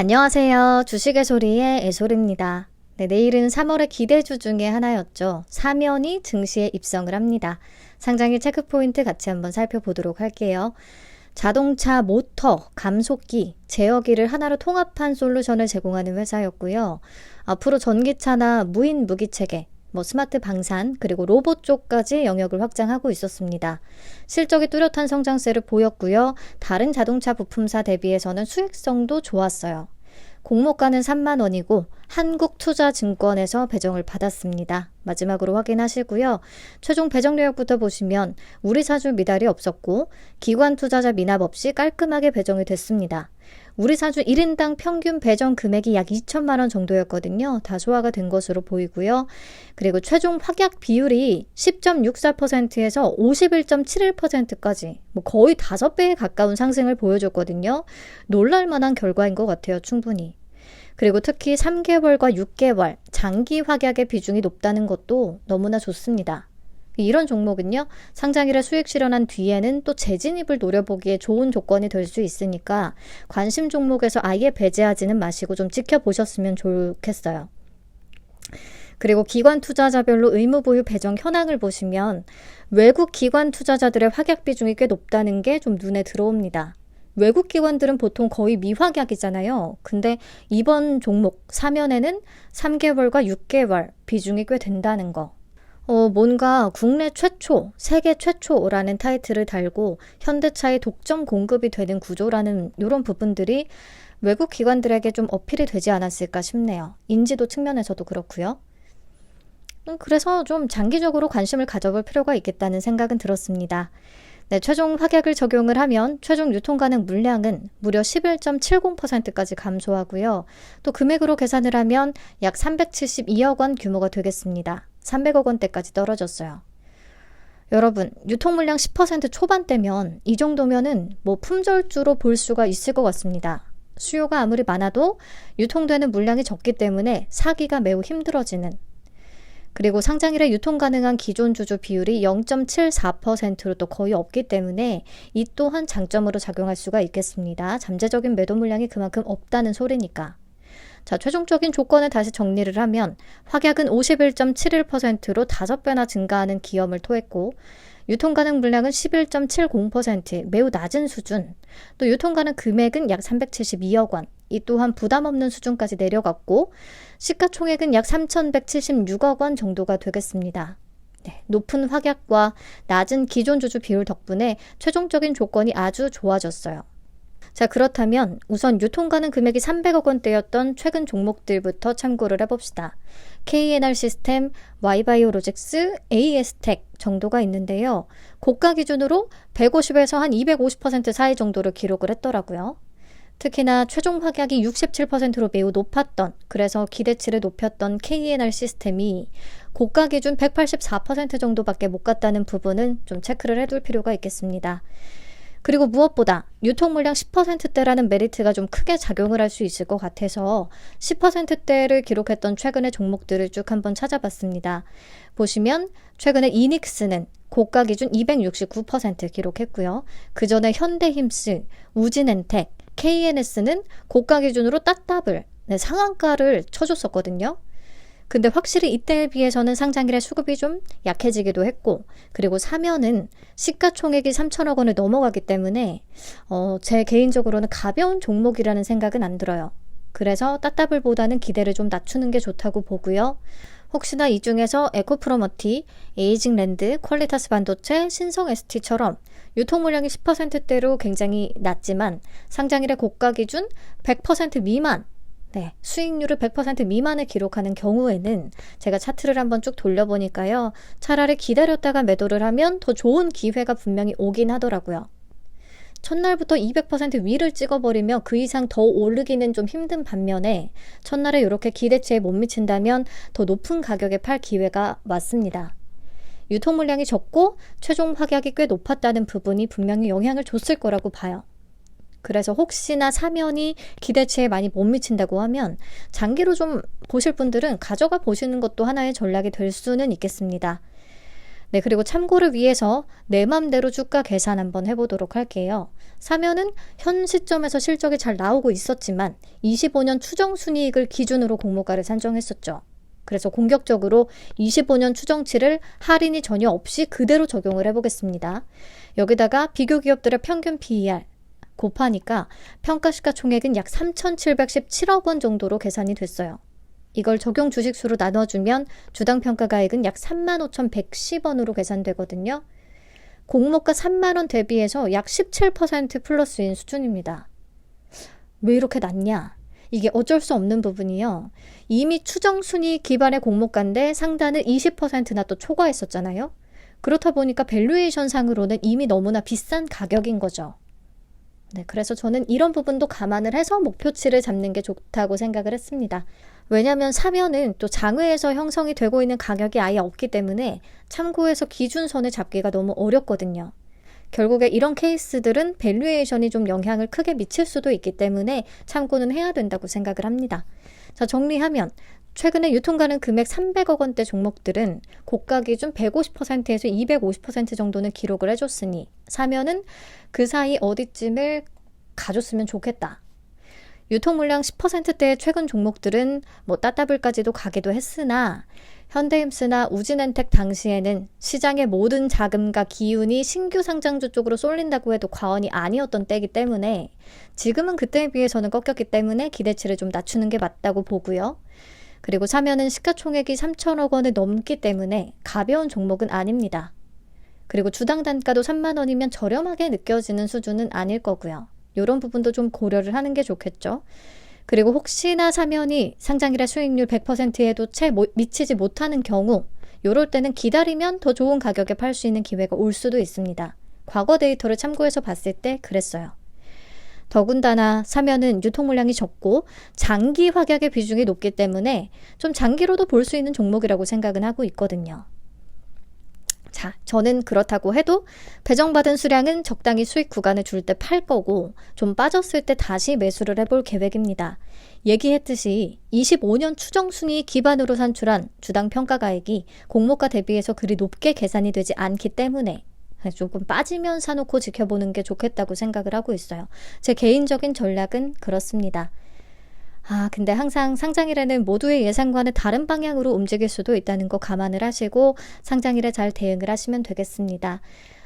안녕하세요. 주식의 소리의 애솔입니다. 네, 내일은 3월의 기대주 중에 하나였죠. 사면이 증시에 입성을 합니다. 상장일 체크포인트 같이 한번 살펴보도록 할게요. 자동차, 모터, 감속기, 제어기를 하나로 통합한 솔루션을 제공하는 회사였고요. 앞으로 전기차나 무인 무기체계, 뭐 스마트 방산 그리고 로봇 쪽까지 영역을 확장하고 있었습니다. 실적이 뚜렷한 성장세를 보였고요. 다른 자동차 부품사 대비해서는 수익성도 좋았어요. 공모가는 3만 원이고 한국투자증권에서 배정을 받았습니다. 마지막으로 확인하시고요. 최종 배정 내역부터 보시면 우리 사주 미달이 없었고 기관 투자자 미납 없이 깔끔하게 배정이 됐습니다. 우리 사주 1인당 평균 배정 금액이 약 2천만 원 정도였거든요. 다 소화가 된 것으로 보이고요. 그리고 최종 확약 비율이 10.64%에서 51.71%까지 뭐 거의 5배에 가까운 상승을 보여줬거든요. 놀랄 만한 결과인 것 같아요. 충분히. 그리고 특히 3개월과 6개월 장기 확약의 비중이 높다는 것도 너무나 좋습니다. 이런 종목은요, 상장일에 수익 실현한 뒤에는 또 재진입을 노려보기에 좋은 조건이 될 수 있으니까 관심 종목에서 아예 배제하지는 마시고 좀 지켜보셨으면 좋겠어요. 그리고 기관 투자자별로 의무 보유 배정 현황을 보시면 외국 기관 투자자들의 확약 비중이 꽤 높다는 게 좀 눈에 들어옵니다. 외국 기관들은 보통 거의 미확약이잖아요. 근데 이번 종목 사면에는 3개월과 6개월 비중이 꽤 된다는 거. 어, 뭔가 국내 최초, 세계 최초라는 타이틀을 달고 현대차의 독점 공급이 되는 구조라는 이런 부분들이 외국 기관들에게 좀 어필이 되지 않았을까 싶네요. 인지도 측면에서도 그렇고요. 음, 그래서 좀 장기적으로 관심을 가져볼 필요가 있겠다는 생각은 들었습니다. 네, 최종 확약을 적용을 하면 최종 유통 가능 물량은 무려 11.70%까지 감소하고요. 또 금액으로 계산을 하면 약 372억 원 규모가 되겠습니다. 300억 원대까지 떨어졌어요. 여러분, 유통 물량 10% 초반대면 이 정도면은 뭐 품절주로 볼 수가 있을 것 같습니다. 수요가 아무리 많아도 유통되는 물량이 적기 때문에 사기가 매우 힘들어지는 그리고 상장일에 유통 가능한 기존 주주 비율이 0.74%로 또 거의 없기 때문에 이 또한 장점으로 작용할 수가 있겠습니다. 잠재적인 매도 물량이 그만큼 없다는 소리니까. 자, 최종적인 조건을 다시 정리를 하면 확약은 51.71%로 5배나 증가하는 기염을 토했고 유통 가능 물량은 11.70% 매우 낮은 수준. 또 유통 가능 금액은 약 372억 원. 이 또한 부담 없는 수준까지 내려갔고 시가총액은 약 3,176억 원 정도가 되겠습니다. 네, 높은 확약과 낮은 기존 주주 비율 덕분에 최종적인 조건이 아주 좋아졌어요. 자, 그렇다면 우선 유통 가능 금액이 300억 원대였던 최근 종목들부터 참고를 해봅시다. KNR 시스템, Y바이오로직스, AS텍 정도가 있는데요. 고가 기준으로 150에서 한 250% 사이 정도를 기록을 했더라고요. 특히나 최종 확약이 67%로 매우 높았던 그래서 기대치를 높였던 KNR 시스템이 고가 기준 184% 정도밖에 못 갔다는 부분은 좀 체크를 해둘 필요가 있겠습니다. 그리고 무엇보다 유통 물량 10%대라는 메리트가 좀 크게 작용을 할 수 있을 것 같아서 10%대를 기록했던 최근의 종목들을 쭉 한번 찾아봤습니다. 보시면 최근에 이닉스는 고가 기준 269% 기록했고요. 그 전에 현대힘스, 우진엔텍, KNS는 고가 기준으로 따따블 네, 상한가를 쳐줬었거든요. 근데 확실히 이때에 비해서는 상장일의 수급이 좀 약해지기도 했고, 그리고 사면은 시가총액이 3천억 원을 넘어가기 때문에, 어, 제 개인적으로는 가벼운 종목이라는 생각은 안 들어요. 그래서 따따블보다는 기대를 좀 낮추는 게 좋다고 보고요. 혹시나 이 중에서 에코프로머티, 에이징랜드, 퀄리타스 반도체, 신성 ST처럼 유통 물량이 10%대로 굉장히 낮지만 상장일의 고가 기준 100% 미만 네, 수익률을 100% 미만을 기록하는 경우에는 제가 차트를 한번 쭉 돌려보니까요. 차라리 기다렸다가 매도를 하면 더 좋은 기회가 분명히 오긴 하더라고요. 첫날부터 200% 위를 찍어버리며 그 이상 더 오르기는 좀 힘든 반면에 첫날에 이렇게 기대치에 못 미친다면 더 높은 가격에 팔 기회가 왔습니다. 유통 물량이 적고 최종 확약이 꽤 높았다는 부분이 분명히 영향을 줬을 거라고 봐요. 그래서 혹시나 사면이 기대치에 많이 못 미친다고 하면 장기로 좀 보실 분들은 가져가 보시는 것도 하나의 전략이 될 수는 있겠습니다. 네, 그리고 참고를 위해서 내 맘대로 주가 계산 한번 해보도록 할게요. 사면은 현 시점에서 실적이 잘 나오고 있었지만 25년 추정 순이익을 기준으로 공모가를 산정했었죠. 그래서 공격적으로 25년 추정치를 할인이 전혀 없이 그대로 적용을 해보겠습니다. 여기다가 비교 기업들의 평균 PER 곱하니까 평가시가 총액은 약 3,717억 원 정도로 계산이 됐어요. 이걸 적용 주식수로 나눠주면 주당 평가가액은 약 35,110원으로 계산되거든요. 공모가 3만원 대비해서 약 17% 플러스인 수준입니다. 왜 이렇게 낮냐? 이게 어쩔 수 없는 부분이요. 이미 추정 순위 기반의 공모가인데 상단은 20%나 또 초과했었잖아요. 그렇다 보니까 밸류에이션 상으로는 이미 너무나 비싼 가격인 거죠. 네, 그래서 저는 이런 부분도 감안을 해서 목표치를 잡는 게 좋다고 생각을 했습니다. 왜냐하면 사면은 또 장외에서 형성이 되고 있는 가격이 아예 없기 때문에 참고해서 기준선을 잡기가 너무 어렵거든요. 결국에 이런 케이스들은 밸류에이션이 좀 영향을 크게 미칠 수도 있기 때문에 참고는 해야 된다고 생각을 합니다. 자, 정리하면 최근에 유통가는 금액 300억 원대 종목들은 고가 기준 150%에서 250% 정도는 기록을 해줬으니 사면은 그 사이 어디쯤을 가줬으면 좋겠다. 유통 물량 10%대의 최근 종목들은 뭐 따따블까지도 가기도 했으나 현대임스나 우진엔텍 당시에는 시장의 모든 자금과 기운이 신규 상장주 쪽으로 쏠린다고 해도 과언이 아니었던 때이기 때문에 지금은 그때에 비해서는 꺾였기 때문에 기대치를 좀 낮추는 게 맞다고 보고요. 그리고 사면은 시가총액이 3천억 원을 넘기 때문에 가벼운 종목은 아닙니다. 그리고 주당 단가도 3만 원이면 저렴하게 느껴지는 수준은 아닐 거고요. 이런 부분도 좀 고려를 하는 게 좋겠죠. 그리고 혹시나 사면이 상장일의 수익률 100%에도 채 미치지 못하는 경우 이럴 때는 기다리면 더 좋은 가격에 팔 수 있는 기회가 올 수도 있습니다. 과거 데이터를 참고해서 봤을 때 그랬어요. 더군다나 사면은 유통 물량이 적고 장기 확약의 비중이 높기 때문에 좀 장기로도 볼 수 있는 종목이라고 생각은 하고 있거든요. 자, 저는 그렇다고 해도 배정받은 수량은 적당히 수익 구간을 줄 때 팔 거고 좀 빠졌을 때 다시 매수를 해볼 계획입니다. 얘기했듯이 25년 추정 순위 기반으로 산출한 주당 평가가액이 공모가 대비해서 그리 높게 계산이 되지 않기 때문에 조금 빠지면 사놓고 지켜보는 게 좋겠다고 생각을 하고 있어요. 제 개인적인 전략은 그렇습니다. 아, 근데 항상 상장일에는 모두의 예상과는 다른 방향으로 움직일 수도 있다는 거 감안을 하시고 상장일에 잘 대응을 하시면 되겠습니다.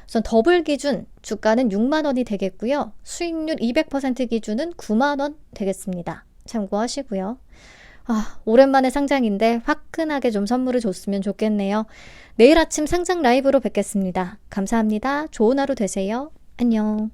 우선 더블 기준 주가는 6만 원이 되겠고요. 수익률 200% 기준은 9만 원 되겠습니다. 참고하시고요. 아, 오랜만에 상장인데 화끈하게 좀 선물을 줬으면 좋겠네요. 내일 아침 상장 라이브로 뵙겠습니다. 감사합니다. 좋은 하루 되세요. 안녕.